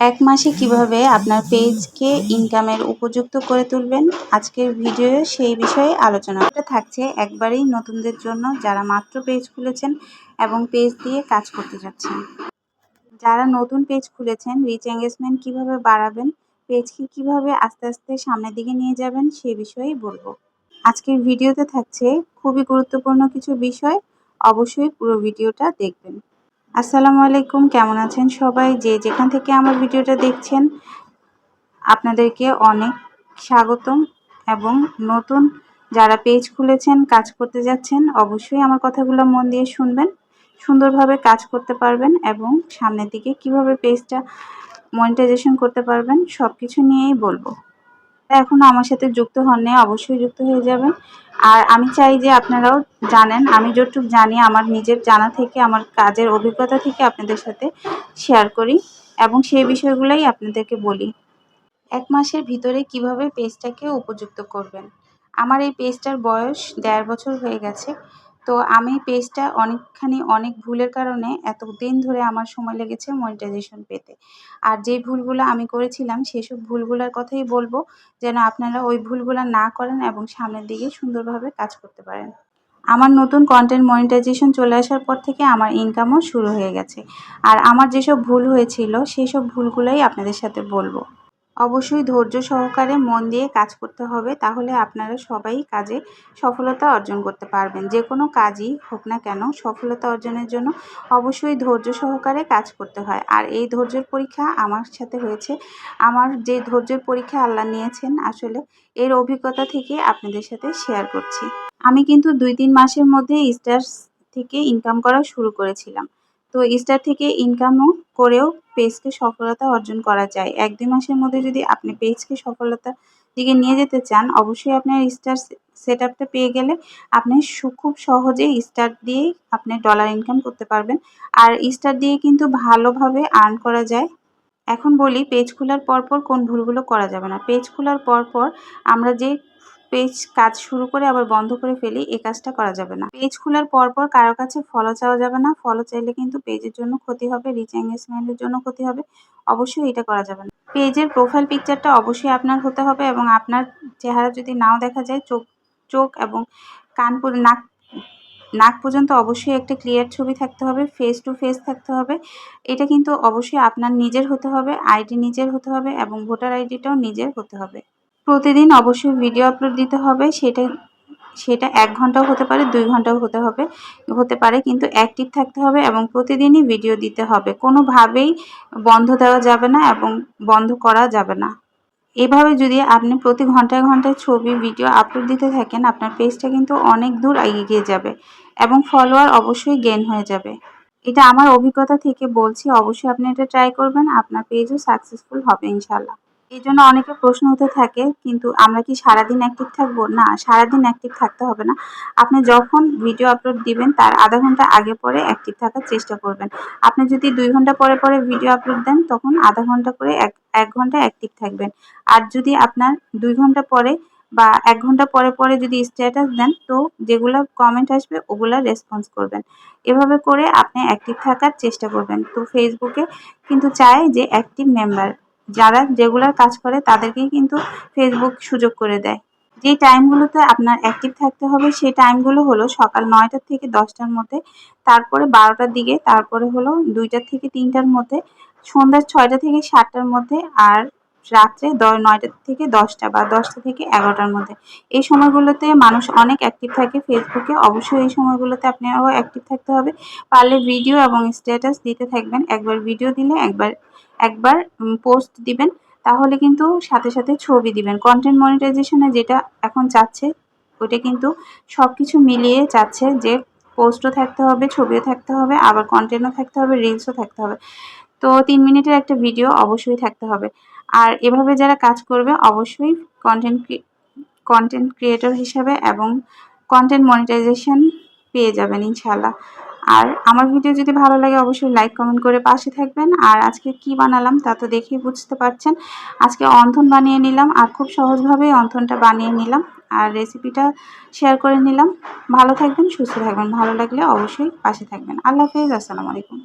এক মাসে কীভাবে আপনার পেজকে ইনকামের উপযুক্ত করে তুলবেন? আজকের ভিডিও সেই বিষয়ে আলোচনা। এটা থাকছে একবারেই নতুনদের জন্য যারা মাত্র পেজ খুলেছেন এবং পেজ দিয়ে কাজ করতে যাচ্ছেন। যারা নতুন পেজ খুলেছেন রিচ এঙ্গেজমেন্ট কীভাবে বাড়াবেন, পেজকে কীভাবে আস্তে আস্তে সামনের দিকে নিয়ে যাবেন সেই বিষয়েই বলব। আজকের ভিডিওতে থাকছে খুবই গুরুত্বপূর্ণ কিছু বিষয়। অবশ্যই পুরো ভিডিওটা দেখবেন। আসসালামু আলাইকুম, কেমন আছেন সবাই? যে যেখান থেকে আমার ভিডিওটা দেখছেন, আপনাদেরকে অনেক স্বাগতম এবং নতুন যারা পেজ খুলেছেন, কাজ করতে যাচ্ছেন, অবশ্যই আমার কথাগুলো মন দিয়ে শুনবেন, সুন্দরভাবে কাজ করতে পারবেন এবং সামনের দিকে কীভাবে পেজটা মনিটাইজেশন করতে পারবেন সব কিছু নিয়েই বলব। এখনও আমার সাথে যুক্ত হননি অবশ্যই যুক্ত হয়ে যাবেন। আর আমি চাই যে আপনারাও জানেন, আমি যতটুকু জানি আমার নিজের জানা থেকে, আমার কাজের অভিজ্ঞতা থেকে আপনাদের সাথে শেয়ার করি এবং সেই বিষয়গুলোই আপনাদেরকে বলি। এক মাসের ভিতরে কীভাবে পেজটাকে উপযুক্ত করবেন? আমার এই পেজটার বয়স দেড় বছর হয়ে গেছে। তো আমি পেজটা অনেকখানি অনেক ভুলের কারণে এত দিন ধরে আমার সময় লেগেছে মনিটাইজেশন পেতে। আর যে ভুলগুলো আমি করেছিলাম, সেসব ভুলগুলোর কথাই বলব, যেন আপনারা ওই ভুলগুলো না করেন এবং সামনের দিকে সুন্দরভাবে কাজ করতে পারেন। আমার নতুন কন্টেন্ট মনিটাইজেশন চলে আসার পর থেকে আমার ইনকামও শুরু হয়ে গেছে। আর আমার যেসব ভুল হয়েছিল সেই সব ভুলগুলোই আপনাদের সাথে বলব। অবশ্যই ধৈর্য সহকারে মন দিয়ে কাজ করতে হবে, তাহলে আপনারা সবাই কাজে সফলতা অর্জন করতে পারবেন। যে কোনো কাজই হোক না কেন, সফলতা অর্জনের জন্য অবশ্যই ধৈর্য সহকারে কাজ করতে হয়। আর এই ধৈর্যের পরীক্ষা আমার সাথে হয়েছে। আমার যে ধৈর্যের পরীক্ষা আল্লাহ নিয়েছেন, আসলে এর অভিজ্ঞতা থেকে আপনাদের সাথে শেয়ার করছি। আমি কিন্তু দুই তিন মাসের মধ্যে স্টার্স থেকে ইনকাম করা শুরু করেছিলাম। তো স্টার থেকে ইনকামও করেও পেজকে সফলতা অর্জন করা যায়। এক দুই মাসের মধ্যে যদি আপনি পেজকে সফলতা দিকে নিয়ে যেতে চান, অবশ্যই আপনার স্টার সেট আপটা পেয়ে গেলে আপনি খুব সহজেই স্টার দিয়েই আপনি ডলার ইনকাম করতে পারবেন। আর স্টার দিয়ে কিন্তু ভালোভাবে আর্ন করা যায়। এখন বলি পেজ খোলার পরপর কোন ভুলগুলো করা যাবে না। পেজ খোলার পরপর আমরা যে পেজ কাজ শুরু করে আবার বন্ধ করে ফেলি এই কাজটা করা যাবে না। পেজ খোলার পরপর কারও কাছে ফলো চাওয়া যাবে না। ফলো চাইলে কিন্তু পেজের জন্য ক্ষতি হবে রিচ এঙ্গেজমেন্টের জন্য ক্ষতি হবে। অবশ্যই এটা করা যাবে না। পেজের প্রোফাইল পিকচারটা অবশ্যই আপনার হতে হবে এবং আপনার চেহারা যদি নাও দেখা যায়, চোখ চোখ এবং কান নাক নাক পর্যন্ত অবশ্যই একটা ক্লিয়ার ছবি থাকতে হবে ফেস টু ফেস থাকতে হবে। এটা কিন্তু অবশ্যই আপনার নিজের হতে হবে আইডি নিজের হতে হবে এবং ভোটার আইডিটাও নিজের হতে হবে। প্রতিদিন অবশ্যই ভিডিও আপলোড দিতে হবে। সেটা সেটা এক ঘন্টাও হতে পারে, দুই ঘন্টাও হতে হবে, হতে পারে, কিন্তু অ্যাক্টিভ থাকতে হবে এবং প্রতিদিনই ভিডিও দিতে হবে। কোনোভাবেই বন্ধ দেওয়া যাবে না এবং বন্ধ করা যাবে না। এভাবে যদি আপনি প্রতি ঘন্টায় ঘন্টায় ছবি ভিডিও আপলোড দিতে থাকেন, আপনার পেজটা কিন্তু অনেক দূর এগিয়ে যাবে এবং ফলোয়ার অবশ্যই গেন হয়ে যাবে। এটা আমার অভিজ্ঞতা থেকে বলছি, অবশ্যই আপনি এটা ট্রাই করবেন, আপনার পেজও সাকসেসফুল হবে ইনশাল্লাহ এই জন্য অনেকে প্রশ্ন হতে থাকে, কিন্তু আমরা কি সারাদিন অ্যাক্টিভ থাকব? না, সারাদিন অ্যাক্টিভ থাকতে হবে না। আপনি যখন ভিডিও আপলোড দিবেন, তার আধা ঘণ্টা আগে পরে অ্যাক্টিভ থাকার চেষ্টা করবেন। আপনি যদি দুই ঘণ্টা পরে পরে ভিডিও আপলোড দেন, তখন আধা ঘণ্টা করে এক এক ঘণ্টা অ্যাক্টিভ থাকবেন। আর যদি আপনার দুই ঘণ্টা পরে বা এক ঘণ্টা পরে পরে যদি স্ট্যাটাস দেন, তো যেগুলো কমেন্ট আসবে, ওগুলা রেসপন্স করবেন। এভাবে করে আপনি অ্যাক্টিভ থাকার চেষ্টা করবেন। তো ফেসবুকে কিন্তু চায় যে অ্যাক্টিভ মেম্বার যারা রেগুলার কাজ করে তাদেরকেই কিন্তু ফেসবুক সুযোগ করে দেয়। যে টাইমগুলোতে আপনার অ্যাক্টিভ থাকতে হবে, সেই টাইমগুলো হলো সকাল নয়টার থেকে দশটার মধ্যে, তারপরে বারোটার দিকে, তারপরে হলো দুইটার থেকে তিনটার মধ্যে, সন্ধ্যা ছয়টা থেকে সাতটার মধ্যে, আর রাত্রে নয়টা থেকে দশটা বা দশটা থেকে এগারোটার মধ্যে। এই সময়গুলোতে মানুষ অনেক অ্যাক্টিভ থাকে ফেসবুকে অবশ্যই এই সময়গুলোতে আপনারও অ্যাক্টিভ থাকতে হবে। পারলে ভিডিও এবং স্ট্যাটাস দিতে থাকবেন। একবার ভিডিও দিলে একবার একবার পোস্ট দিবেন। তাহলে কিন্তু সাথে সাথে ছবি দিবেন। কন্টেন্ট মনিটাইজেশনে যেটা এখন চাচ্ছে, ওটা কিন্তু সব কিছু মিলিয়ে চাচ্ছে যে পোস্টও থাকতে হবে, ছবিও থাকতে হবে, আবার কন্টেন্টও থাকতে হবে রিলসও থাকতে হবে। তো তিন মিনিটের একটা ভিডিও অবশ্যই থাকতে হবে। আর এভাবে যারা কাজ করবে, অবশ্যই কন্টেন্ট কন্টেন্ট ক্রিয়েটর হিসাবে এবং কন্টেন্ট মনিটাইজেশন পেয়ে যাবেন ইনশাল্লাহ আর আমার ভিডিও যদি ভালো লাগে, অবশ্যই লাইক কমেন্ট করে পাশে থাকবেন। আর আজকে কি বানালাম তা তো দেখেই বুঝতে পারছেন। আজকে অন্থন বানিয়ে নিলাম আর খুব সহজভাবেই অন্থনটা বানিয়ে নিলাম। আর রেসিপিটা শেয়ার করে নিলাম। ভালো থাকবেন, সুস্থ থাকবেন, ভালো লাগলে অবশ্যই পাশে থাকবেন। আল্লাহ হাফিজ, আসসালামু আলাইকুম।